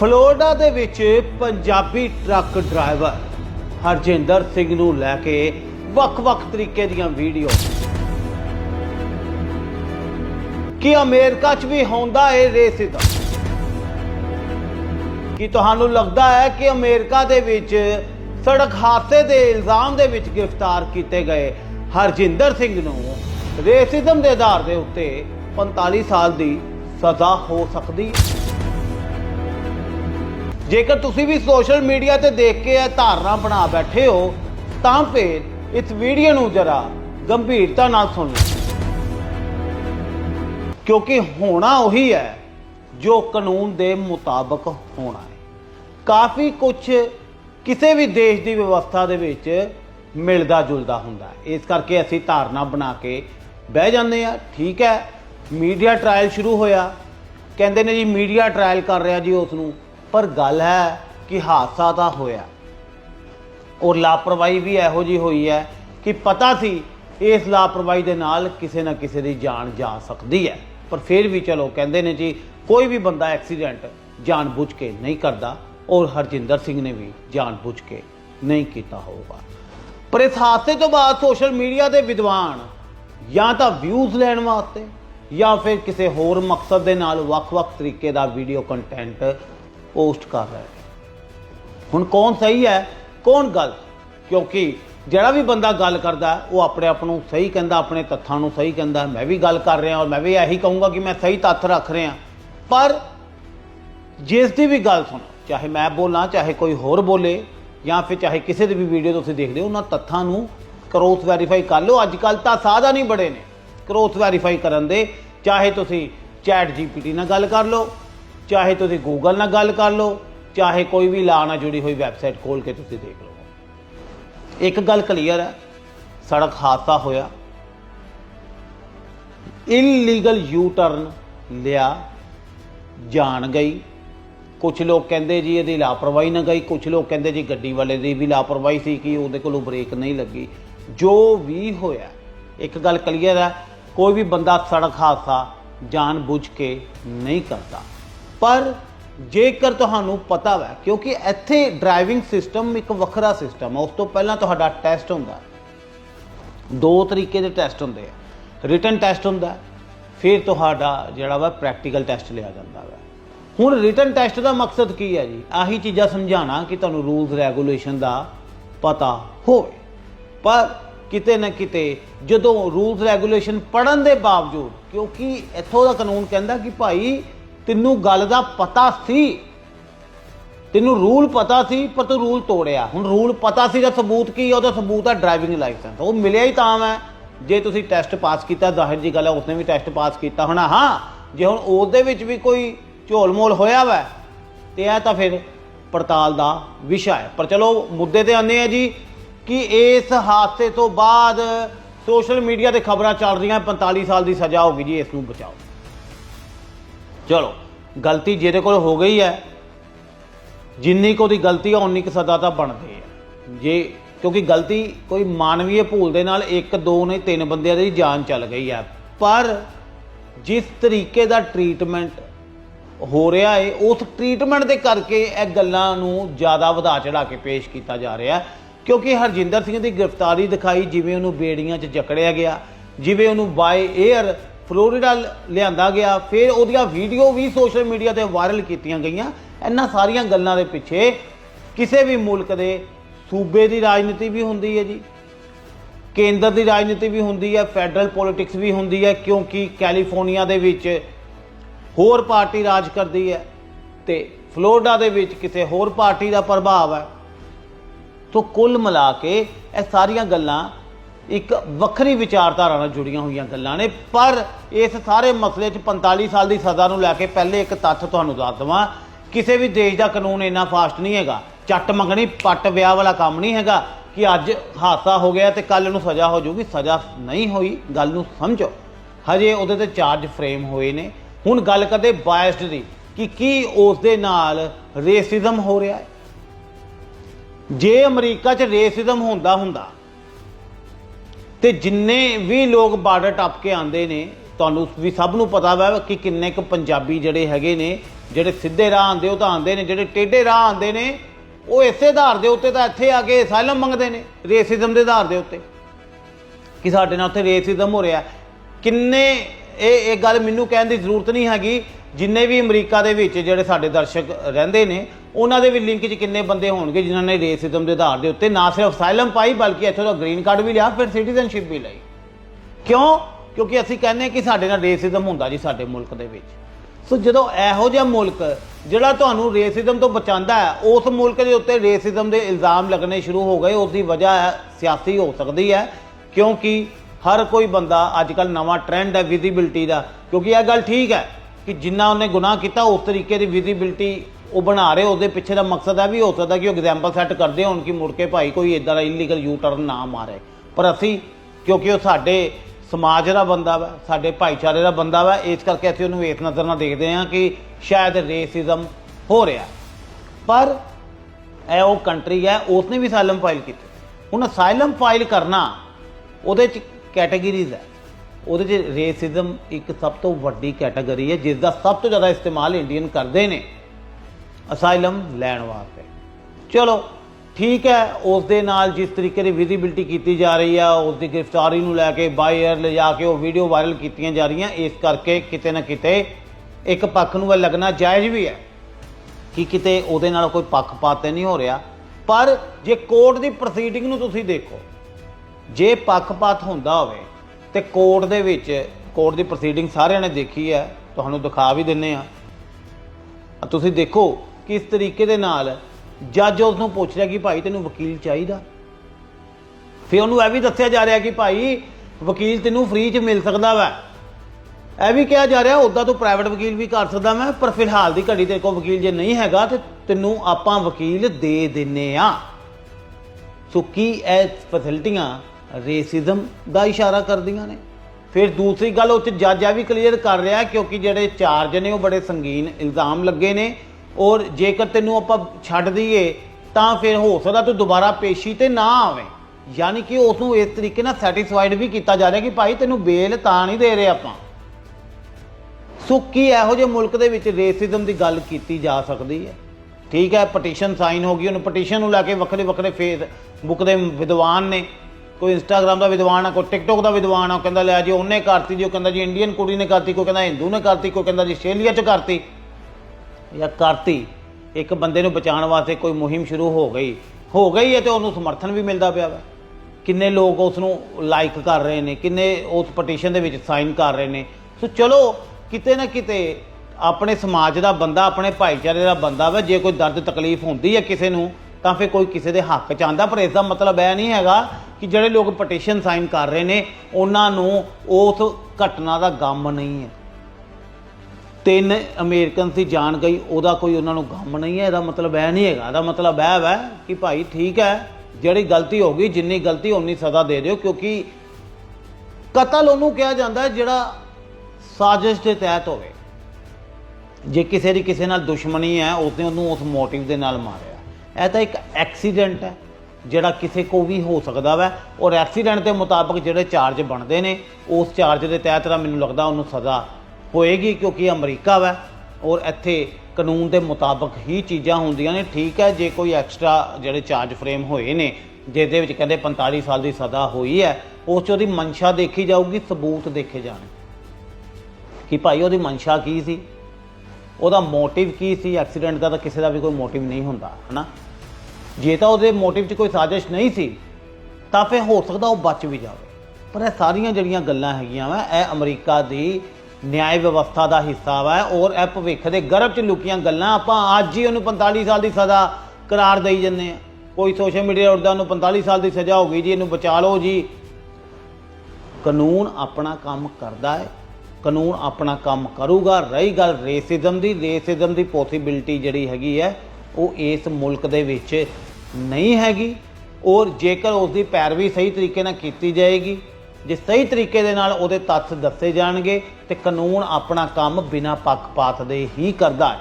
ਫਲੋਰਡਾ ਦੇ ਵਿੱਚ Punjabi truck driver Harjinder Singh ਨੂੰ ਲੈ ਕੇ ਵੱਖ-ਵੱਖ ਤਰੀਕੇ ਦੀਆਂ ਵੀਡੀਓ। ਕਿ ਅਮਰੀਕਾ 'ਚ ਵੀ ਹੁੰਦਾ ਹੈ ਰੇਸਿਜ਼ਮ ਕੀ ਤੁਹਾਨੂੰ ਲੱਗਦਾ ਹੈ ਕਿ ਅਮਰੀਕਾ ਦੇ ਵਿੱਚ ਸੜਕ ਹਾਦਸੇ ਦੇ ਇਲਜ਼ਾਮ ਦੇ ਵਿੱਚ ਗ੍ਰਿਫਤਾਰ ਕੀਤੇ ਗਏ ਹਰਜਿੰਦਰ ਸਿੰਘ ਨੂੰ ਰੇਸਿਜ਼ਮ ਦੇ ਆਧਾਰ ਦੇ ਉੱਤੇ 45 ਸਾਲ ਦੀ ਸਜ਼ਾ ਹੋ ਸਕਦੀ ਹੈ? ਜੇਕਰ ਤੁਸੀਂ ਵੀ ਸੋਸ਼ਲ ਮੀਡੀਆ ਤੇ ਦੇਖ ਕੇ ਇਹ ਧਾਰਨਾ ਬਣਾ ਬੈਠੇ ਹੋ, ਤਾਂ ਫਿਰ ਇਸ ਵੀਡੀਓ ਨੂੰ ਜਰਾ ਗੰਭੀਰਤਾ ਨਾਲ ਸੁਣ। ਲਓ ਕਿਉਂਕਿ ਹੋਣਾ ਉਹੀ ਹੈ ਜੋ ਕਾਨੂੰਨ ਦੇ ਮੁਤਾਬਕ ਹੋਣਾ ਹੈ। ਕਾਫੀ ਕੁਝ ਕਿਸੇ ਵੀ ਦੇਸ਼ ਦੀ ਵਿਵਸਥਾ ਦੇ ਵਿੱਚ ਮਿਲਦਾ ਜੁਲਦਾ ਹੁੰਦਾ ਹੈ। ਇਸ ਕਰਕੇ ਅਸੀਂ ਧਾਰਨਾ ਬਣਾ ਕੇ ਬਹਿ ਜਾਂਦੇ ਆ ਠੀਕ ਹੈ, ਮੀਡੀਆ ਟ੍ਰਾਇਲ ਸ਼ੁਰੂ ਹੋਇਆ। ਕਹਿੰਦੇ ਨੇ ਜੀ, ਮੀਡੀਆ ਟ੍ਰਾਇਲ ਕਰ ਰਿਹਾ ਜੀ ਉਸ ਨੂੰ ਪਰ ਗੱਲ ਹੈ ਕਿ ਹਾਦਸਾ ਤਾਂ ਹੋਇਆ। ਔਰ ਲਾਪਰਵਾਹੀ ਵੀ ਇਹੋ ਜੀ ਹੋਈ ਹੈ ਕਿ ਪਤਾ ਸੀ ਇਸ ਲਾਪਰਵਾਹੀ ਦੇ ਨਾਲ ਕਿਸੇ ਨਾ ਕਿਸੇ ਦੀ ਜਾਨ ਜਾ ਸਕਦੀ ਹੈ। ਪਰ ਫਿਰ ਵੀ ਚਲੋ ਕਹਿੰਦੇ ਨੇ ਜੀ, ਕੋਈ ਵੀ ਬੰਦਾ ਐਕਸੀਡੈਂਟ ਜਾਣਬੁੱਝ ਕੇ ਨਹੀਂ ਕਰਦਾ ਔਰ ਹਰਜਿੰਦਰ ਸਿੰਘ ਨੇ ਵੀ ਜਾਣਬੁੱਝ ਕੇ ਨਹੀਂ ਕੀਤਾ ਹੋਊਗਾ। ਪਰ ਇਸ ਹਾਦਸੇ ਤੋਂ ਬਾਅਦ ਸੋਸ਼ਲ ਮੀਡੀਆ ਦੇ ਵਿਦਵਾਨ ਜਾਂ ਤਾਂ ਵਿਊਜ਼ ਲੈਣ ਵਾਸਤੇ ਜਾਂ ਫਿਰ ਕਿਸੇ ਹੋਰ ਮਕਸਦ ਦੇ ਨਾਲ ਵੱਖ-ਵੱਖ ਤਰੀਕੇ ਦਾ ਵੀਡੀਓ ਕੰਟੈਂਟ ਪੋਸਟ ਕਰ ਰਹੇ ਹੁਣ ਕੌਣ ਸਹੀ ਹੈ, ਕੌਣ ਗਲਤ? ਕਿਉਂਕਿ ਜਿਹੜਾ ਵੀ ਬੰਦਾ ਗੱਲ ਕਰਦਾ ਉਹ ਆਪਣੇ ਆਪ ਨੂੰ ਸਹੀ ਕਹਿੰਦਾ, ਆਪਣੇ ਤੱਥਾਂ ਨੂੰ ਸਹੀ ਕਹਿੰਦਾ। ਮੈਂ ਵੀ ਗੱਲ ਕਰ ਰਿਹਾ ਔਰ ਮੈਂ ਵੀ ਇਹੀ ਕਹੂੰਗਾ ਕਿ ਮੈਂ ਸਹੀ ਤੱਥ ਰੱਖ ਰਿਹਾ। ਪਰ ਜਿਸ ਦੀ ਵੀ ਗੱਲ ਸੁਣੋ, ਚਾਹੇ ਮੈਂ ਬੋਲਾਂ, ਚਾਹੇ ਕੋਈ ਹੋਰ ਬੋਲੇ, ਜਾਂ ਫਿਰ ਚਾਹੇ ਕਿਸੇ ਦੀ ਵੀ ਵੀਡੀਓ ਤੁਸੀਂ ਦੇਖਦੇ ਹੋ, ਉਹਨਾਂ ਤੱਥਾਂ ਨੂੰ ਕਰੋਸ ਵੈਰੀਫਾਈ ਕਰ ਲਓ। ਅੱਜ ਕੱਲ ਤਾਂ ਸਾਧਨ ਹੀ ਬੜੇ ਨੇ। ਕਰੋਸ ਵੈਰੀਫਾਈ ਕਰਨ ਦੇ, ਚਾਹੇ ਤੁਸੀਂ ਚੈਟ ਜੀਪੀਟੀ ਨਾਲ ਗੱਲ ਕਰ ਲਓ ਚਾਹੇ ਤੁਸੀਂ ਗੂਗਲ ਨਾਲ ਗੱਲ ਕਰ ਲਓ, ਚਾਹੇ ਕੋਈ ਵੀ ਲਾ ਨਾਲ ਜੁੜੀ ਹੋਈ ਵੈਬਸਾਈਟ ਖੋਲ ਕੇ ਤੁਸੀਂ ਦੇਖ ਲਓ। ਇੱਕ ਗੱਲ ਕਲੀਅਰ ਹੈ, ਸੜਕ ਹਾਦਸਾ ਹੋਇਆ। ਇਲੀਗਲ ਯੂ ਟਰਨ ਲਿਆ, ਜਾਣ ਗਈ। ਕੁਝ ਲੋਕ ਕਹਿੰਦੇ ਜੀ ਇਹਦੀ ਲਾਪਰਵਾਹੀ ਨਾ ਗਈ ਕੁਝ ਲੋਕ ਕਹਿੰਦੇ ਜੀ ਗੱਡੀ ਵਾਲੇ ਦੀ ਵੀ ਲਾਪਰਵਾਹੀ ਸੀ ਕਿ ਉਹਦੇ ਕੋਲੋਂ ਬ੍ਰੇਕ ਨਹੀਂ ਲੱਗੀ। ਜੋ ਵੀ ਹੋਇਆ, ਇੱਕ ਗੱਲ ਕਲੀਅਰ ਹੈ, ਕੋਈ ਵੀ ਬੰਦਾ ਸੜਕ ਹਾਦਸਾ ਜਾਣ ਬੁੱਝ ਕੇ ਨਹੀਂ ਕਰਦਾ। ਪਰ ਜੇਕਰ ਤੁਹਾਨੂੰ ਪਤਾ ਹੈ ਕਿਉਂਕਿ ਇੱਥੇ ਡਰਾਈਵਿੰਗ ਸਿਸਟਮ ਇੱਕ ਵੱਖਰਾ ਸਿਸਟਮ ਹੈ ਉਸ ਤੋਂ ਪਹਿਲਾਂ ਤੁਹਾਡਾ ਟੈਸਟ ਹੁੰਦਾ। ਦੋ ਤਰੀਕੇ ਦੇ ਟੈਸਟ ਹੁੰਦੇ ਆ। ਰਿਟਨ ਟੈਸਟ ਹੁੰਦਾ, ਫਿਰ ਤੁਹਾਡਾ ਜਿਹੜਾ ਵਾ ਪ੍ਰੈਕਟੀਕਲ ਟੈਸਟ ਲਿਆ ਜਾਂਦਾ ਵਾ। ਹੁਣ ਰਿਟਨ ਟੈਸਟ ਦਾ ਮਕਸਦ ਕੀ ਹੈ ਜੀ? ਆਹੀ ਚੀਜ਼ਾਂ ਸਮਝਾਣਾ ਕਿ ਤੁਹਾਨੂੰ ਰੂਲਸ ਰੈਗੂਲੇਸ਼ਨ ਦਾ ਪਤਾ ਹੋਵੇ। ਪਰ ਕਿਤੇ ਨਾ ਕਿਤੇ ਜਦੋਂ ਰੂਲਸ ਰੈਗੂਲੇਸ਼ਨ ਪੜਨ ਦੇ ਬਾਵਜੂਦ, ਕਿਉਂਕਿ ਇੱਥੋਂ ਦਾ ਕਾਨੂੰਨ ਕਹਿੰਦਾ ਕਿ ਭਾਈ ਤੈਨੂੰ ਗੱਲ ਦਾ ਪਤਾ ਸੀ। ਤੈਨੂੰ ਰੂਲ ਪਤਾ ਸੀ, ਪਰ ਤੂੰ ਰੂਲ ਤੋੜਿਆ। ਹੁਣ ਰੂਲ ਪਤਾ ਸੀ ਦਾ ਸਬੂਤ ਕੀ ਹੈ ਉਹਦਾ ਸਬੂਤ ਹੈ ਡਰਾਈਵਿੰਗ ਲਾਇਸੈਂਸ। ਉਹ ਮਿਲਿਆ ਹੀ ਤਾਂ ਹੈ ਜੇ ਤੁਸੀਂ ਟੈਸਟ ਪਾਸ ਕੀਤਾ, ਜ਼ਾਹਿਰ ਜੀ ਗੱਲ ਹੈ ਉਸਨੇ ਵੀ ਟੈਸਟ ਪਾਸ ਕੀਤਾ ਹੋਣਾ। ਹਾਂ, ਜੇ ਹੁਣ ਉਹਦੇ ਵਿੱਚ ਵੀ ਕੋਈ ਝੋਲ ਮੋਲ ਹੋਇਆ ਵਾ, ਤੇ ਇਹ ਤਾਂ ਫਿਰ ਪੜਤਾਲ ਦਾ ਵਿਸ਼ਾ ਹੈ। ਪਰ ਚਲੋ, ਮੁੱਦੇ ਤੇ ਆਨੇ ਆ ਜੀ ਕਿ ਇਸ ਹਾਦਸੇ ਤੋਂ ਬਾਅਦ ਸੋਸ਼ਲ ਮੀਡੀਆ ਤੇ ਖਬਰਾਂ ਚੱਲ ਰਹੀਆਂ 45 ਸਾਲ ਦੀ ਸਜ਼ਾ ਹੋਗੀ ਜੀ, ਇਸ ਨੂੰ ਬਚਾਓ। ਚਲੋ, ਗਲਤੀ ਜਿਹਦੇ ਕੋਲ ਹੋ ਗਈ ਹੈ, ਜਿੰਨੀ ਕੁ ਉਹਦੀ ਗਲਤੀ ਆ ਉਨੀ ਕੁ ਸਜ਼ਾ ਤਾਂ ਬਣਦੀ ਹੈ। ਜੇ, ਕਿਉਂਕਿ ਗਲਤੀ ਕੋਈ ਮਾਨਵੀय ਭੂਲ ਦੇ ਨਾਲ ਇੱਕ, ਦੋ ਨਹੀਂ, ਤਿੰਨ ਬੰਦਿਆਂ ਦੀ ਜਾਨ ਚੱਲ ਗਈ ਹੈ ਪਰ ਜਿਸ ਤਰੀਕੇ ਦਾ ਟ੍ਰੀਟਮੈਂਟ ਹੋ ਰਿਹਾ ਏ, ਉਸ ਟ੍ਰੀਟਮੈਂਟ ਦੇ ਕਰਕੇ ਇਹ ਗੱਲਾਂ ਨੂੰ ਜ਼ਿਆਦਾ ਵਧਾ ਚੜਾ ਕੇ ਪੇਸ਼ ਕੀਤਾ ਜਾ ਰਿਹਾ। ਹੈ ਕਿਉਂਕਿ ਹਰਜਿੰਦਰ ਸਿੰਘ ਦੀ ਗ੍ਰਿਫਤਾਰੀ ਦਿਖਾਈ, ਜਿਵੇਂ ਉਹਨੂੰ ਬੇੜੀਆਂ 'ਚ ਜਕੜਿਆ ਗਿਆ, ਜਿਵੇਂ ਉਹਨੂੰ ਬਾਏ 에ਅਰ ਫਲੋਰੀਡਾ ਲਿਆਂਦਾ ਗਿਆ, ਫਿਰ ਉਹਦੀਆਂ ਵੀਡੀਓ ਵੀ ਸੋਸ਼ਲ ਮੀਡੀਆ ਤੇ ਵਾਇਰਲ ਕੀਤੀਆਂ ਗਈਆਂ। ਇਹਨਾਂ ਸਾਰੀਆਂ ਗੱਲਾਂ ਦੇ ਪਿੱਛੇ ਕਿਸੇ ਵੀ ਮੁਲਕ ਦੇ ਸੂਬੇ ਦੀ ਰਾਜਨੀਤੀ ਵੀ ਹੁੰਦੀ ਹੈ ਜੀ। ਕੇਂਦਰ ਦੀ ਰਾਜਨੀਤੀ ਵੀ ਹੁੰਦੀ ਹੈ ਫੈਡਰਲ ਪੋਲਿਟਿਕਸ ਵੀ ਹੁੰਦੀ ਹੈ, ਕਿਉਂਕਿ ਕੈਲੀਫੋਰਨੀਆ ਦੇ ਵਿੱਚ ਹੋਰ ਪਾਰਟੀ ਰਾਜ ਕਰਦੀ ਹੈ ਤੇ ਫਲੋਰੀਡਾ ਦੇ ਵਿੱਚ ਕਿਸੇ ਹੋਰ ਪਾਰਟੀ ਦਾ ਪ੍ਰਭਾਵ ਹੈ। ਸੋ ਕੁੱਲ ਮਿਲਾ ਕੇ ਇਹ ਸਾਰੀਆਂ ਗੱਲਾਂ ਇੱਕ ਵੱਖਰੀ ਵਿਚਾਰਧਾਰਾ ਨਾਲ ਜੁੜੀਆਂ ਹੋਈਆਂ ਗੱਲਾਂ ਨੇ, ਪਰ ਇਸ ਸਾਰੇ ਮਸਲੇ 'ਚ 45 ਸਾਲ ਦੀ ਸਜ਼ਾ ਨੂੰ ਲੈ ਕੇ ਪਹਿਲੇ ਇੱਕ ਤੱਥ ਤੁਹਾਨੂੰ ਦੱਸ ਦਵਾਂ। ਕਿਸੇ ਵੀ ਦੇਸ਼ ਦਾ ਕਾਨੂੰਨ ਇੰਨਾ ਫਾਸਟ ਨਹੀਂ ਹੈਗਾ। ਚੱਟ ਮੰਗਣੀ, ਪੱਟ ਵਿਆਹ ਵਾਲਾ ਕੰਮ ਨਹੀਂ ਹੈਗਾ ਕਿ ਅੱਜ ਹਾਦਸਾ ਹੋ ਗਿਆ ਤੇ ਕੱਲ ਨੂੰ ਸਜ਼ਾ ਹੋ ਜਾਊਗੀ। ਸਜ਼ਾ ਨਹੀਂ ਹੋਈ, ਗੱਲ ਨੂੰ ਸਮਝੋ। ਹਜੇ ਉਹਦੇ ਤੇ ਚਾਰਜ ਫਰੇਮ ਹੋਏ ਨੇ। ਹੁਣ ਗੱਲ ਕਰਦੇ ਬਾਇਸਡ ਦੀ ਕਿ ਕੀ ਉਸ ਦੇ ਨਾਲ ਰੇਸਿਜ਼ਮ ਹੋ ਰਿਹਾ ਹੈ? ਜੇ ਅਮਰੀਕਾ 'ਚ ਰੇਸਿਜ਼ਮ ਹੁੰਦਾ ਹੁੰਦਾ ਤੇ ਜਿੰਨੇ ਵੀ ਲੋਕ ਬਾਰਡਰ ਟੱਪ ਕੇ ਆਉਂਦੇ ਨੇ, ਤੁਹਾਨੂੰ ਵੀ ਸਭ ਨੂੰ ਪਤਾ ਵਾ ਕਿ ਕਿੰਨੇ ਕੁ ਪੰਜਾਬੀ ਜਿਹੜੇ ਹੈਗੇ ਨੇ, ਜਿਹੜੇ ਸਿੱਧੇ ਰਾਹ ਆਉਂਦੇ, ਉਹ ਤਾਂ ਆਉਂਦੇ ਨੇ, ਜਿਹੜੇ ਟੇਢੇ ਰਾਹ ਆਉਂਦੇ ਨੇ, ਉਹ ਇਸੇ ਆਧਾਰ ਦੇ ਉੱਤੇ ਤਾਂ ਇੱਥੇ ਆ ਕੇ ਅਸਾਈਲਮ ਮੰਗਦੇ ਨੇ ਰੇਸਿਜ਼ਮ ਦੇ ਆਧਾਰ ਦੇ ਉੱਤੇ। ਕਿ ਸਾਡੇ ਨਾਲ ਉੱਥੇ ਰੇਸਿਜ਼ਮ ਹੋ ਰਿਹਾ ਕਿੰਨੇ, ਇਹ ਇਹ ਗੱਲ ਮੈਨੂੰ ਕਹਿਣ ਦੀ ਜ਼ਰੂਰਤ ਨਹੀਂ ਹੈਗੀ, ਜਿੰਨੇ ਵੀ ਅਮਰੀਕਾ ਦੇ ਵਿੱਚ ਜਿਹੜੇ ਸਾਡੇ ਦਰਸ਼ਕ ਰਹਿੰਦੇ ਨੇ ਉਹਨਾਂ ਦੇ ਵੀ ਲਿੰਕ 'ਚ ਕਿੰਨੇ ਬੰਦੇ ਹੋਣਗੇ ਜਿਨ੍ਹਾਂ ਨੇ ਰੇਸਿਜ਼ਮ ਦੇ ਆਧਾਰ ਦੇ ਉੱਤੇ ਨਾ ਸਿਰਫ ਅਸਾਈਲਮ ਪਾਈ, ਬਲਕਿ ਇੱਥੋਂ ਦਾ ਗ੍ਰੀਨ ਕਾਰਡ ਵੀ ਲਿਆ, ਫਿਰ ਸਿਟੀਜ਼ਨਸ਼ਿਪ ਵੀ ਲਈ। ਕਿਉਂ? ਕਿਉਂਕਿ ਅਸੀਂ ਕਹਿੰਦੇ ਕਿ ਸਾਡੇ ਨਾਲ ਰੇਸਿਜ਼ਮ ਹੁੰਦਾ ਜੀ ਸਾਡੇ ਮੁਲਕ ਦੇ ਵਿੱਚ। ਸੋ ਜਦੋਂ ਇਹੋ ਜਿਹਾ ਮੁਲਕ ਜਿਹੜਾ ਤੁਹਾਨੂੰ ਰੇਸਿਜ਼ਮ ਤੋਂ ਬਚਾਉਂਦਾ ਹੈ, ਉਸ ਮੁਲਕ ਦੇ ਉੱਤੇ ਰੇਸਿਜ਼ਮ ਦੇ ਇਲਜ਼ਾਮ ਲੱਗਣੇ ਸ਼ੁਰੂ ਹੋ ਗਏ ਉਸ ਦੀ ਵਜ੍ਹਾ ਸਿਆਸੀ ਹੋ ਸਕਦੀ ਹੈ, ਕਿਉਂਕਿ ਹਰ ਕੋਈ ਬੰਦਾ ਅੱਜ ਕੱਲ ਨਵਾਂ ਟ੍ਰੈਂਡ ਹੈ ਵਿਜ਼ਿਬਿਲਟੀ ਦਾ। ਕਿਉਂਕਿ ਇਹ ਗੱਲ ਠੀਕ ਹੈ ਕਿ ਜਿੰਨਾ ਉਹਨੇ ਗੁਨਾਹ ਕੀਤਾ, ਉਸ ਤਰੀਕੇ ਦੀ ਵਿਜ਼ਿਬਿਲਟੀ ਉਹ ਬਣਾ ਰਹੇ, ਉਹਦੇ ਪਿੱਛੇ ਦਾ ਮਕਸਦ ਹੈ ਵੀ ਹੋ ਸਕਦਾ ਕਿ ਉਹ ਐਗਜ਼ਾਮਪਲ ਸੈੱਟ ਕਰਦੇ ਹੋਣ ਕਿ ਮੁੜ ਕੇ ਭਾਈ ਕੋਈ ਇਦਾਂ ਦਾ ਇਲੀਗਲ ਯੂ ਟਰਨ ਨਾ ਮਾਰੇ। ਪਰ ਅਸੀਂ, ਕਿਉਂਕਿ ਉਹ ਸਾਡੇ ਸਮਾਜ ਦਾ ਬੰਦਾ ਵਾ, ਸਾਡੇ ਭਾਈਚਾਰੇ ਦਾ ਬੰਦਾ ਵਾ, ਇਸ ਕਰਕੇ ਅਸੀਂ ਉਹਨੂੰ ਇਸ ਨਜ਼ਰ ਨਾਲ ਦੇਖਦੇ ਹਾਂ ਕਿ ਸ਼ਾਇਦ ਰੇਸਿਜ਼ਮ ਹੋ ਰਿਹਾ। ਪਰ ਇਹ ਉਹ ਕੰਟਰੀ ਹੈ, ਉਸਨੇ ਵੀ ਸਾਇਲਮ ਫਾਈਲ ਕੀਤੀ। ਹੁਣ ਸਾਇਲਮ ਫਾਈਲ ਕਰਨਾ ਉਹਦੇ ਚ ਕੈਟਾਗਰੀਜ਼ ਹੈ। ਉਹਦੇ ਚ ਰੇਸਿਜ਼ਮ ਇੱਕ ਸਭ ਤੋਂ ਵੱਡੀ ਕੈਟਾਗਰੀ ਹੈ ਜਿਸ ਦਾ ਸਭ ਤੋਂ ਜ਼ਿਆਦਾ ਇਸਤੇਮਾਲ ਇੰਡੀਅਨ ਕਰਦੇ ਨੇ। ਅਸਾਈਲਮ ਲੈਣ ਵਾਸਤੇ। ਚਲੋ, ਠੀਕ ਹੈ ਉਸ ਦੇ ਨਾਲ ਜਿਸ ਤਰੀਕੇ ਦੀ ਵਿਜ਼ਿਬਿਲਟੀ ਕੀਤੀ ਜਾ ਰਹੀ ਆ ਉਸ ਦੀ ਗ੍ਰਿਫਤਾਰੀ ਨੂੰ ਲੈ ਕੇ ਬਾਇਰ ਲਿਜਾ ਕੇ ਉਹ ਵੀਡੀਓ ਵਾਇਰਲ ਕੀਤੀਆਂ ਜਾ ਰਹੀਆਂ, ਇਸ ਕਰਕੇ ਕਿਤੇ ਨਾ ਕਿਤੇ ਇੱਕ ਪੱਖ ਨੂੰ ਇਹ ਲੱਗਣਾ ਜਾਇਜ਼ ਵੀ ਹੈ ਕਿ ਕਿਤੇ ਉਹਦੇ ਨਾਲ ਕੋਈ ਪੱਖਪਾਤ ਨਹੀਂ ਹੋ ਰਿਹਾ। ਪਰ ਜੇ ਕੋਰਟ ਦੀ ਪ੍ਰੋਸੀਡਿੰਗ ਨੂੰ ਤੁਸੀਂ ਦੇਖੋ, ਜੇ ਪੱਖਪਾਤ ਹੁੰਦਾ ਹੋਵੇ, ਤੇ ਕੋਰਟ ਦੇ ਵਿੱਚ ਕੋਰਟ ਦੀ ਪ੍ਰੋਸੀਡਿੰਗ ਸਾਰਿਆਂ ਨੇ ਦੇਖੀ ਹੈ, ਤੁਹਾਨੂੰ ਦਿਖਾ ਵੀ ਦਿੰਨੇ ਆ। ਆ ਤੁਸੀਂ ਦੇਖੋ ਕਿਸ ਤਰੀਕੇ ਦੇ ਨਾਲ ਜੱਜ ਉਸ ਨੂੰ ਪੁੱਛ ਰਿਹਾ ਕਿ ਭਾਈ ਤੈਨੂੰ ਵਕੀਲ ਚਾਹੀਦਾ? ਫਿਰ ਉਹਨੂੰ ਇਹ ਵੀ ਦੱਸਿਆ ਜਾ ਰਿਹਾ ਕਿ ਭਾਈ ਵਕੀਲ ਤੈਨੂੰ ਫ੍ਰੀ 'ਚ ਮਿਲ ਸਕਦਾ ਵਾ। ਇਹ ਵੀ ਕਿਹਾ ਜਾ ਰਿਹਾ ਉੱਦਾਂ ਤੂੰ ਪ੍ਰਾਈਵੇਟ ਵਕੀਲ ਵੀ ਕਰ ਸਕਦਾ ਮੈਂ ਪਰ ਫਿਲਹਾਲ ਦੀ ਘੜੀ ਤੇਰੇ ਕੋਲ ਵਕੀਲ ਜੇ ਨਹੀਂ ਹੈਗਾ ਤੇ ਤੈਨੂੰ ਆਪਾਂ ਵਕੀਲ ਦੇ ਦਿੰਨੇ ਆ। ਸੋ ਕੀ ਇਹ ਫੈਸਿਲਿਟੀਆਂ ਰੇਸਿਜ਼ਮ ਦਾ ਇਸ਼ਾਰਾ ਕਰਦੀਆਂ ਨੇ? ਫਿਰ ਦੂਸਰੀ ਗੱਲ ਉੱਥੇ ਜੱਜ ਆ ਵੀ ਕਲੀਅਰ ਕਰ ਰਿਹਾ ਕਿਉਂਕਿ ਜਿਹੜੇ ਚਾਰਜ ਨੇ ਉਹ ਬੜੇ ਸੰਗੀਨ ਇਲਜ਼ਾਮ ਲੱਗੇ ਨੇ। ਔਰ ਜੇਕਰ ਤੈਨੂੰ ਆਪਾਂ ਛੱਡ ਦਈਏ, ਤਾਂ ਫਿਰ ਹੋ ਸਕਦਾ ਤੂੰ ਦੁਬਾਰਾ ਪੇਸ਼ੀ ਤੇ ਨਾ ਆਵੇਂ। ਯਾਨੀ ਕਿ ਉਸ ਨੂੰ ਇਸ ਤਰੀਕੇ ਨਾਲ ਸੈਟੀਸਫਾਈਡ ਵੀ ਕੀਤਾ ਜਾ ਰਿਹਾ ਕਿ ਭਾਈ ਤੈਨੂੰ ਬੇਲ ਤਾਂ ਨਹੀਂ ਦੇ ਰਹੇ ਆਪਾਂ। ਸੋ ਕੀ ਇਹੋ ਜਿਹੇ ਮੁਲਕ ਦੇ ਵਿੱਚ ਰੇਸਿਜ਼ਮ ਦੀ ਗੱਲ ਕੀਤੀ ਜਾ ਸਕਦੀ ਹੈ? ਠੀਕ ਹੈ ਪਟੀਸ਼ਨ ਸਾਈਨ ਹੋ ਗਈ, ਉਹਨੂੰ ਪਟੀਸ਼ਨ ਨੂੰ ਲੈ ਕੇ ਵੱਖਰੇ ਵੱਖਰੇ ਫੇਸਬੁੱਕ ਦੇ ਵਿਦਵਾਨ ਨੇ। ਕੋਈ ਇੰਸਟਾਗ੍ਰam ਦਾ ਵਿਦਵਾਨ ਆ, ਕੋਈ ਟਿਕਟੋਕ ਦਾ ਵਿਦਵਾਨ ਆ, ਉਹ ਕਹਿੰਦਾ, ਲੈ ਜੀ, ਉਹਨੇ ਕਰਤੀ ਜੀ, ਉਹ ਕਹਿੰਦਾ ਜੀ ਇੰਡੀਅਨ ਕੁੜੀ ਨੇ ਕਰਤੀ, ਕੋਈ ਕਹਿੰਦਾ ਹਿੰਦੂ ਨੇ ਕਰਤੀ, ਕੋਈ ਕਹਿੰਦਾ ਜੀ ਆਸਟ੍ਰੇਲੀਆ 'ਚ ਕਰਤੀ। ਜਾਂ ਕਰਤੀ, ਇੱਕ ਬੰਦੇ ਨੂੰ ਬਚਾਉਣ ਵਾਸਤੇ ਕੋਈ ਮੁਹਿੰਮ ਸ਼ੁਰੂ ਹੋ ਗਈ। ਹੋ ਗਈ ਹੈ ਤੇ ਉਹਨੂੰ ਸਮਰਥਨ ਵੀ ਮਿਲਦਾ ਪਿਆ ਵਾ। ਕਿੰਨੇ ਲੋਕ ਉਸ ਨੂੰ ਲਾਈਕ ਕਰ ਰਹੇ ਨੇ, ਕਿੰਨੇ ਉਸ ਪਟੀਸ਼ਨ ਦੇ ਵਿੱਚ ਸਾਈਨ ਕਰ ਰਹੇ ਨੇ। ਸੋ ਚਲੋ, ਕਿਤੇ ਨਾ ਕਿਤੇ ਆਪਣੇ ਸਮਾਜ ਦਾ ਬੰਦਾ, ਆਪਣੇ ਭਾਈਚਾਰੇ ਦਾ ਬੰਦਾ ਵਾ, ਜੇ ਕੋਈ ਦਰਦ ਤਕਲੀਫ ਹੁੰਦੀ ਹੈ ਕਿਸੇ ਨੂੰ, ਤਾਂ ਫਿਰ ਕੋਈ ਕਿਸੇ ਦੇ ਹੱਕ ਚ ਆਂਦਾ ਪਰ ਇਸ ਦਾ ਮਤਲਬ ਇਹ ਨਹੀਂ ਹੈਗਾ ਕਿ ਜਿਹੜੇ ਲੋਕ ਪਟੀਸ਼ਨ ਸਾਈਨ ਕਰ ਰਹੇ ਨੇ, ਉਹਨਾਂ ਨੂੰ ਉਸ ਘਟਨਾ ਦਾ ਗਮ ਨਹੀਂ ਹੈ। ਤਿੰਨ ਅਮਰੀਕਨ ਸੀ, ਜਾਣ ਗਈ, ਉਹਦਾ ਕੋਈ ਉਹਨਾਂ ਨੂੰ ਗਮ ਨਹੀਂ ਹੈ, ਇਹਦਾ ਮਤਲਬ ਇਹ ਨਹੀਂ ਹੈਗਾ, ਇਹਦਾ ਮਤਲਬ ਇਹ ਹੈ ਕਿ ਭਾਈ ਠੀਕ ਹੈ, ਜਿਹੜੀ ਗਲਤੀ ਹੋ ਗਈ, ਜਿੰਨੀ ਗਲਤੀ ਉਨੀ ਸਜ਼ਾ ਦੇ ਦਿਓ, ਕਿਉਂਕਿ ਕਤਲ ਉਹਨੂੰ ਕਿਹਾ ਜਾਂਦਾ ਹੈ, ਜਿਹੜਾ ਸਾਜ਼ਿਸ਼ ਦੇ ਤਹਿਤ ਹੋਵੇ। ਜੇ ਕਿਸੇ ਦੀ ਕਿਸੇ ਨਾਲ ਦੁਸ਼ਮਣੀ ਹੈ, ਉਸਨੇ ਉਹਨੂੰ ਉਸ ਮੋਟਿਵ ਦੇ ਨਾਲ ਮਾਰਿਆ। ਇਹ ਤਾਂ ਇੱਕ ਐਕਸੀਡੈਂਟ ਹੈ, ਜਿਹੜਾ ਕਿਸੇ ਕੋ ਵੀ ਹੋ ਸਕਦਾ ਵੈ, ਔਰ ਐਕਸੀਡੈਂਟ ਦੇ ਮੁਤਾਬਕ ਜਿਹੜੇ ਚਾਰਜ ਬਣਦੇ ਨੇ, ਉਸ ਚਾਰਜ ਦੇ ਤਹਿਤ ਤਾਂ ਮੈਨੂੰ ਲੱਗਦਾ ਉਹਨੂੰ ਸਜ਼ਾ ਹੋਏਗੀ ਕਿਉਂਕਿ ਅਮਰੀਕਾ ਵੈ ਔਰ ਇੱਥੇ ਕਾਨੂੰਨ ਦੇ ਮੁਤਾਬਕ ਹੀ ਚੀਜ਼ਾਂ ਹੁੰਦੀਆਂ ਨੇ। ਠੀਕ ਹੈ, ਜੇ ਕੋਈ ਐਕਸਟਰਾ ਜਿਹੜੇ ਚਾਰਜ ਫਰੇਮ ਹੋਏ ਨੇ, ਜਿਹਦੇ ਵਿੱਚ ਕਹਿੰਦੇ 45 ਸਾਲ ਦੀ ਸਜ਼ਾ ਹੋਈ ਹੈ, ਉਸ 'ਚ ਉਹਦੀ ਮਨਸ਼ਾ ਦੇਖੀ ਜਾਊਗੀ, ਸਬੂਤ ਦੇਖੇ ਜਾਣ। ਕਿ ਭਾਈ ਉਹਦੀ ਮਨਸ਼ਾ ਕੀ ਸੀ? ਉਹਦਾ ਮੋਟਿਵ ਕੀ ਸੀ? ਐਕਸੀਡੈਂਟ ਦਾ ਤਾਂ ਕਿਸੇ ਦਾ ਵੀ ਕੋਈ ਮੋਟਿਵ ਨਹੀਂ ਹੁੰਦਾ, ਹਨਾ? ਜੇ ਤਾਂ ਉਹਦੇ ਮੋਟਿਵ 'ਚ ਕੋਈ ਸਾਜ਼ਿਸ਼ ਨਹੀਂ ਸੀ, ਤਾਂ ਫਿਰ ਹੋ ਸਕਦਾ ਉਹ ਬਚ ਵੀ ਜਾਵੇ। ਪਰ ਇਹ ਸਾਰੀਆਂ ਜਿਹੜੀਆਂ ਗੱਲਾਂ ਹੈਗੀਆਂ ਵਾ, ਇਹ ਅਮਰੀਕਾ ਦੀ ਨਿਆਂ ਵਿਵਸਥਾ ਦਾ ਹਿੱਸਾ ਵਾ। ਔਰ ਇਹ ਭਵਿੱਖ ਦੇ ਗਰਭ 'ਚ ਲੁਕੀਆਂ ਗੱਲਾਂ ਆਪਾਂ ਅੱਜ ਹੀ ਉਹਨੂੰ 45 ਸਾਲ ਦੀ ਸਜ਼ਾ ਕਰਾਰ ਦੇਈ ਜੰਨੇ ਆ। ਕੋਈ ਸੋਸ਼ਲ ਮੀਡੀਆ ਉੱਡਦਾ ਉਹਨੂੰ 45 ਸਾਲ ਦੀ ਸਜ਼ਾ ਹੋ ਗਈ ਜੀ, ਇਹਨੂੰ ਬਚਾ ਲਓ ਜੀ। ਕਾਨੂੰਨ ਆਪਣਾ ਕੰਮ ਕਰਦਾ ਹੈ। ਕਾਨੂੰਨ ਆਪਣਾ ਕੰਮ ਕਰੂਗਾ। ਰਹੀ ਗੱਲ ਰੇਸਿਜ਼ਮ ਦੀ ਰੇਸਿਜ਼ਮ ਦੀ ਪੋਸਿਬਿਲਿਟੀ ਜਿਹੜੀ ਹੈਗੀ ਹੈ, ਉਹ ਇਸ ਮੁਲਕ ਦੇ ਵਿੱਚ ਨਹੀਂ ਹੈਗੀ। ਔਰ ਜੇਕਰ ਉਸ ਦੀ ਪੈਰਵੀ ਸਹੀ ਤਰੀਕੇ ਨਾਲ ਕੀਤੀ ਜਾਏਗੀ ਜੇ ਸਹੀ ਤਰੀਕੇ ਦੇ ਨਾਲ ਉਹਦੇ ਤੱਥ ਦੱਸੇ ਜਾਣਗੇ ਤੇ ਕਾਨੂੰਨ ਆਪਣਾ ਕੰਮ ਬਿਨਾਂ ਪੱਖਪਾਤ ਦੇ ਹੀ ਕਰਦਾ ਹੈ।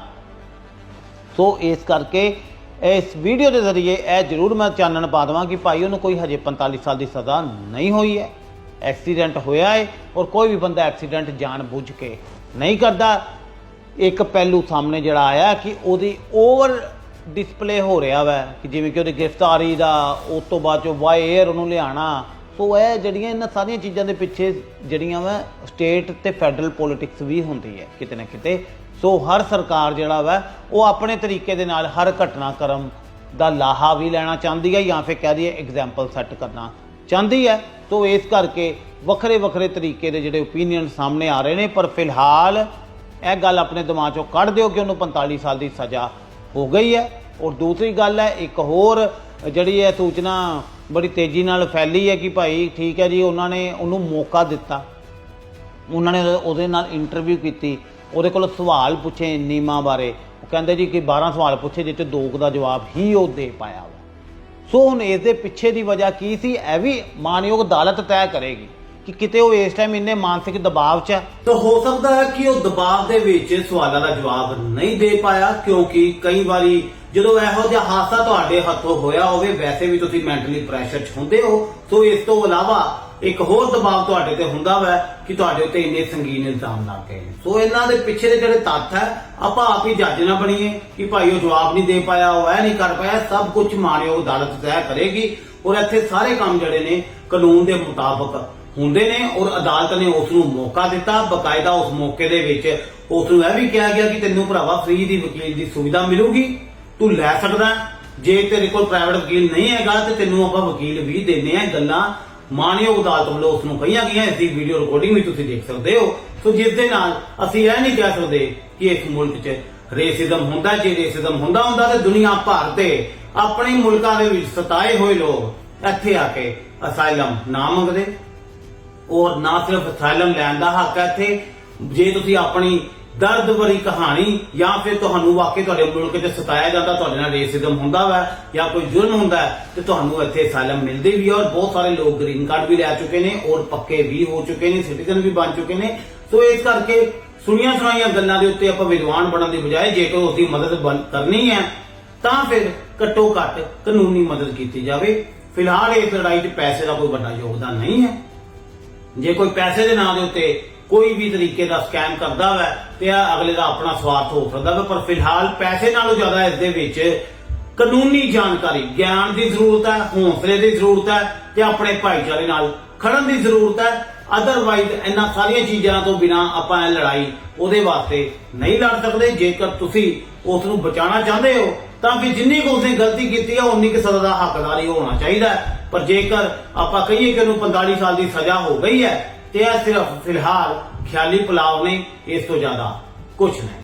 ਸੋ ਇਸ ਕਰਕੇ ਇਸ ਵੀਡੀਓ ਦੇ ਜ਼ਰੀਏ ਇਹ ਜ਼ਰੂਰ ਮੈਂ ਚਾਨਣ ਪਾ ਦੇਵਾਂ ਕਿ ਭਾਈ ਉਹਨੂੰ ਕੋਈ ਹਜੇ 45 ਸਾਲ ਦੀ ਸਜ਼ਾ ਨਹੀਂ ਹੋਈ ਹੈ। ਐਕਸੀਡੈਂਟ ਹੋਇਆ ਹੈ ਔਰ ਕੋਈ ਵੀ ਬੰਦਾ ਐਕਸੀਡੈਂਟ ਜਾਣ ਬੁੱਝ ਕੇ ਨਹੀਂ ਕਰਦਾ। ਇੱਕ ਪਹਿਲੂ ਸਾਹਮਣੇ ਜਿਹੜਾ ਆਇਆ ਕਿ ਉਹਦੀ ਓਵਰ ਡਿਸਪਲੇ ਹੋ ਰਿਹਾ ਵਾ, ਕਿ ਜਿਵੇਂ ਕਿ ਉਹਦੀ ਗ੍ਰਿਫਤਾਰੀ ਦਾ, ਉਸ ਤੋਂ ਬਾਅਦ ਚੋਂ ਵਾਈ 에ਅਰ ਉਹਨੂੰ ਲਿਆਣਾ ਸੋ ਇਹ ਜਿਹੜੀਆਂ ਇਹਨਾਂ ਸਾਰੀਆਂ ਚੀਜ਼ਾਂ ਦੇ ਪਿੱਛੇ ਜਿਹੜੀਆਂ ਵਾ ਸਟੇਟ ਤੇ ਫੈਡਰਲ ਪੋਲਿਟਿਕਸ ਵੀ ਹੁੰਦੀ ਹੈ ਕਿਤੇ ਨਾ ਕਿਤੇ। ਸੋ ਹਰ ਸਰਕਾਰ ਜਿਹੜਾ ਵਾ, ਉਹ ਆਪਣੇ ਤਰੀਕੇ ਦੇ ਨਾਲ ਹਰ ਘਟਨਾਕ੍ਰਮ ਦਾ ਲਾਹਾ ਵੀ ਲੈਣਾ ਚਾਹੁੰਦੀ ਹੈ ਜਾਂ ਫਿਰ ਕਹਿ ਦਈਏ ਐਗਜ਼ਾਮਪਲ ਸੈੱਟ ਕਰਨਾ ਚਾਹੁੰਦੀ ਹੈ। ਸੋ ਇਸ ਕਰਕੇ ਵੱਖਰੇ ਵੱਖਰੇ ਤਰੀਕੇ ਦੇ ਜਿਹੜੇ ਓਪੀਨੀਅਨ ਸਾਹਮਣੇ ਆ ਰਹੇ ਨੇ, ਪਰ ਫਿਲਹਾਲ ਇਹ ਗੱਲ ਆਪਣੇ ਦਿਮਾਗ ਚੋਂ ਕੱਢ ਦਿਓ ਕਿ ਉਹਨੂੰ 45 ਸਾਲ ਦੀ ਸਜ਼ਾ ਹੋ ਗਈ ਹੈ। ਔਰ ਦੂਸਰੀ ਗੱਲ ਹੈ, ਇੱਕ ਹੋਰ ਜਿਹੜੀ ਹੈ ਸੂਚਨਾ ਬੜੀ ਤੇਜ਼ੀ ਨਾਲ ਫੈਲੀ ਹੈ ਕਿ ਭਾਈ ਠੀਕ ਹੈ ਜੀ, ਉਹਨਾਂ ਨੇ ਉਹਨੂੰ ਮੌਕਾ ਦਿੱਤਾ। ਉਹਨਾਂ ਨੇ ਉਹਦੇ ਨਾਲ ਇੰਟਰਵਿਊ ਕੀਤੀ। ਉਹਦੇ ਕੋਲ ਸਵਾਲ ਪੁੱਛੇ ਨੀਮਾ ਬਾਰੇ। ਉਹ ਕਹਿੰਦੇ ਜੀ ਕਿ 12 ਸਵਾਲ ਪੁੱਛੇ ਜਿੱਤੇ ਦੋ ਕੁ ਦਾ ਜਵਾਬ ਹੀ ਉਹ ਦੇ ਪਾਇਆ ਵਾ। ਸੋ ਹੁਣ ਇਸ ਦੇ ਪਿੱਛੇ ਦੀ ਵਜ੍ਹਾ ਕੀ ਸੀ? ਇਹ ਵੀ ਮਾਨਯੋਗ ਅਦਾਲਤ ਤੈਅ ਕਰੇਗੀ। ਕਿ ਕਿਤੇ ਉਹ ਇਸ ਟਾਈਮ ਇੰਨੇ ਮਾਨਸਿਕ ਦਬਾਅ 'ਚ ਹੈ ਤਾਂ ਹੋ ਸਕਦਾ ਹੈ ਕਿ ਉਹ ਦਬਾਅ ਦੇ ਵਿੱਚ ਸਵਾਲਾਂ ਦਾ ਜਵਾਬ ਨਹੀਂ ਦੇ ਪਾਇਆ, ਕਿਉਂਕਿ ਕਈ ਵਾਰੀ ਜਦੋਂ ਇਹੋ ਜਿਹਾ ਹਾਦਸਾ ਤੁਹਾਡੇ ਹੱਥੋਂ ਹੋਇਆ ਹੋਵੇ, ਵੈਸੇ ਵੀ ਤੁਸੀਂ ਮੈਂਟਲੀ ਪ੍ਰੈਸ਼ਰ 'ਚ ਹੁੰਦੇ ਹੋ। ਸੋ ਇਸ ਤੋਂ ਇਲਾਵਾ ਇੱਕ ਹੋਰ ਦਬਾਅ ਤੁਹਾਡੇ ਤੇ ਹੁੰਦਾ ਵੈ ਕਿ ਤੁਹਾਡੇ ਉੱਤੇ ਇੰਨੇ ਸੰਗੀਨ ਇਲਜ਼ਾਮ ਲੱਗ ਗਏ ਨੇ। ਸੋ ਇਹਨਾਂ ਦੇ ਪਿੱਛੇ ਦੇ ਜਿਹੜੇ ਤੱਥ ਹੈ, ਆਪਾਂ ਆਪ ਹੀ ਜੱਜ ਨਾ ਬਣੀਏ ਕਿ ਭਾਈ ਉਹ ਜਵਾਬ ਨਹੀਂ ਦੇ ਪਾਇਆ, ਉਹ ਇਹ ਨਹੀਂ ਕਰ ਪਾਇਆ, ਸਭ ਕੁਝ ਮਾਣਯੋਗ ਅਦਾਲਤ ਤੈਅ ਕਰੇਗੀ। ਔਰ ਇੱਥੇ ਸਾਰੇ ਕੰਮ ਜਿਹੜੇ ਨੇ ਕਾਨੂੰਨ ਦੇ ਮੁਤਾਬਕ ਹੁੰਦੇ ਨੇ ਔਰ ਅਦਾਲਤ ਨੇ ਉਸ ਨੂੰ ਮੌਕਾ ਦਿੱਤਾ, ਬਕਾਇਦਾ ਉਸ ਮੌਕੇ ਦੇ ਵਿੱਚ ਉਸ ਨੂੰ ਇਹ ਵੀ ਕਿਹਾ ਗਿਆ ਕਿ ਤੈਨੂੰ ਭਰਾਵਾ ਫ੍ਰੀ ਦੀ ਵਕੀਲ ਦੀ ਸੁਵਿਧਾ ਮਿਲੂਗੀ, ਤੂੰ ਲੈ ਸਕਦਾ ਜੇ ਤੇਰੇ ਕੋਲ ਪ੍ਰਾਈਵੇਟ ਵਕੀਲ ਨਹੀਂ ਹੈਗਾ ਤੇ ਤੈਨੂੰ ਆਪਾਂ ਵਕੀਲ ਵੀ ਦਿੰਦੇ ਆ ਗੱਲਾਂ ਮਾਨਯੋਗ ਅਦਾਲਤ ਵੱਲੋਂ ਉਸ ਨੂੰ ਕਹੀਆਂ ਗਈਆਂ, ਇਸ ਦੀ ਵੀਡੀਓ ਰਿਕਾਰਡਿੰਗ ਵੀ ਤੁਸੀਂ ਦੇਖ ਸਕਦੇ ਹੋ। ਸੋ ਜਿਸ ਦੇ ਨਾਲ ਅਸੀਂ ਇਹ ਨਹੀਂ ਕਹਿ ਸਕਦੇ ਕਿ ਇਸ ਮੁਲਕ 'ਚ ਰੇਸਿਜ਼ਮ ਹੁੰਦਾ, ਜੇ ਰੇਸਿਜ਼ਮ ਹੁੰਦਾ ਹੁੰਦਾ ਤੇ ਦੁਨੀਆ ਭਰ ਦੇ ਆਪਣੇ ਮੁਲਕਾਂ ਦੇ ਵਿੱਚ ਸਤਾਏ ਹੋਏ ਲੋਕ ਇੱਥੇ ਆ ਕੇ ਅਸਾਈਲਮ ਨਾ ਮੰਗਦੇ। ਔਰ ਨਾ ਸਿਰਫ ਅਸਾਈਲਮ ਲੈਣ ਦਾ ਹੱਕ ਹੈ ਇੱਥੇ। ਜੇ ਤੁਸੀਂ ਆਪਣੀ ਦਰਦ ਭਰੀ ਕਹਾਣੀ ਜਾਂ ਫਿਰ ਤੁਹਾਨੂੰ ਵਾਕਈ ਤੁਹਾਡੇ ਮੁਲਕ 'ਚ ਸਤਾਇਆ ਜਾਂਦਾ, ਤੁਹਾਡੇ ਨਾਲ ਰੇਸਿਜ਼ਮ ਹੁੰਦਾ ਵਾ ਜਾਂ ਕੋਈ ਜੁਰਮ ਹੁੰਦਾ ਤੇ ਤੁਹਾਨੂੰ ਇੱਥੇ ਅਸਾਈਲਮ ਮਿਲਦੀ ਵੀ ਔਰ ਬਹੁਤ ਸਾਰੇ ਲੋਕ ਗ੍ਰੀਨ ਕਾਰਡ ਵੀ ਲੈ ਚੁੱਕੇ ਨੇ ਔਰ ਪੱਕੇ ਵੀ ਹੋ ਚੁੱਕੇ ਨੇ ਸਿਟੀਜ਼ਨ ਵੀ ਬਣ ਚੁੱਕੇ ਨੇ। ਸੋ ਇਸ ਕਰਕੇ ਸੁਣੀਆਂ ਸੁਣਾਈਆਂ ਗੱਲਾਂ ਦੇ ਉੱਤੇ ਆਪਾਂ ਵਿਦਵਾਨ ਬਣਨ ਦੀ ਬਜਾਏ ਜੇ ਕੋਈ ਉਸਦੀ ਮਦਦ ਕਰਨੀ ਹੈ, ਤਾਂ ਫਿਰ ਘੱਟੋ ਘੱਟ ਕਾਨੂੰਨੀ ਮਦਦ ਕੀਤੀ ਜਾਵੇ। ਫਿਲਹਾਲ ਇਸ ਲੜਾਈ 'ਚ ਪੈਸੇ ਦਾ ਕੋਈ ਵੱਡਾ ਯੋਗਦਾਨ ਨਹੀਂ ਹੈ। ਜੇ ਕੋਈ ਪੈਸੇ ਦੇ ਨਾਂ ਦੇ ਉੱਤੇ ਕੋਈ ਵੀ ਤਰੀਕੇ ਦਾ ਸਕੈਮ ਕਰਦਾ ਵੈ ਤੇ ਇਹ ਅਗਲੇ ਦਾ ਆਪਣਾ ਸਵਾਰਥ ਹੋ ਸਕਦਾ ਵਾ, ਪਰ ਫਿਲਹਾਲ ਪੈਸੇ ਨਾਲੋਂ ਜ਼ਿਆਦਾ ਇਸ ਦੇ ਵਿੱਚ ਕਾਨੂੰਨੀ ਜਾਣਕਾਰੀ, ਗਿਆਨ ਦੀ ਜ਼ਰੂਰਤ ਹੈ, ਹੌਸਲੇ ਦੀ ਜ਼ਰੂਰਤ ਹੈ ਤੇ ਆਪਣੇ ਭਾਈਚਾਰੇ ਨਾਲ ਖੜਨ ਦੀ ਜ਼ਰੂਰਤ ਹੈ ਅਦਰਵਾਈਜ਼ ਇਹਨਾਂ ਸਾਰੀਆਂ ਚੀਜ਼ਾਂ ਤੋਂ ਬਿਨਾ ਆਪਾਂ ਇਹ ਲੜਾਈ ਉਹਦੇ ਵਾਸਤੇ ਨਹੀਂ ਲੜ ਸਕਦੇ ਜੇਕਰ ਤੁਸੀਂ ਉਸ ਨੂੰ ਬਚਾਉਣਾ ਚਾਹੁੰਦੇ ਹੋ, ਤਾਂ ਵੀ ਜਿੰਨੀ ਕੁ ਉਸਨੇ ਗਲਤੀ ਕੀਤੀ ਹੈ ਉਨੀ ਕੁ ਸਜ਼ਾ ਦਾ ਹੱਕਦਾਰ ਹੀ ਹੋਣਾ ਚਾਹੀਦਾ ਹੈ। ਪਰ ਜੇਕਰ ਆਪਾਂ ਕਹੀਏ ਕਿ ਉਹਨੂੰ 45 ਸਾਲ ਦੀ ਸਜ਼ਾ ਹੋ ਗਈ ਹੈ, ਤੇ ਇਹ ਸਿਰਫ ਫਿਲਹਾਲ ਖਿਆਲੀ ਪਲਾਵ ਨੇ ਇਸ ਤੋਂ ਜ਼ਿਆਦਾ ਕੁਝ ਨਹੀਂ।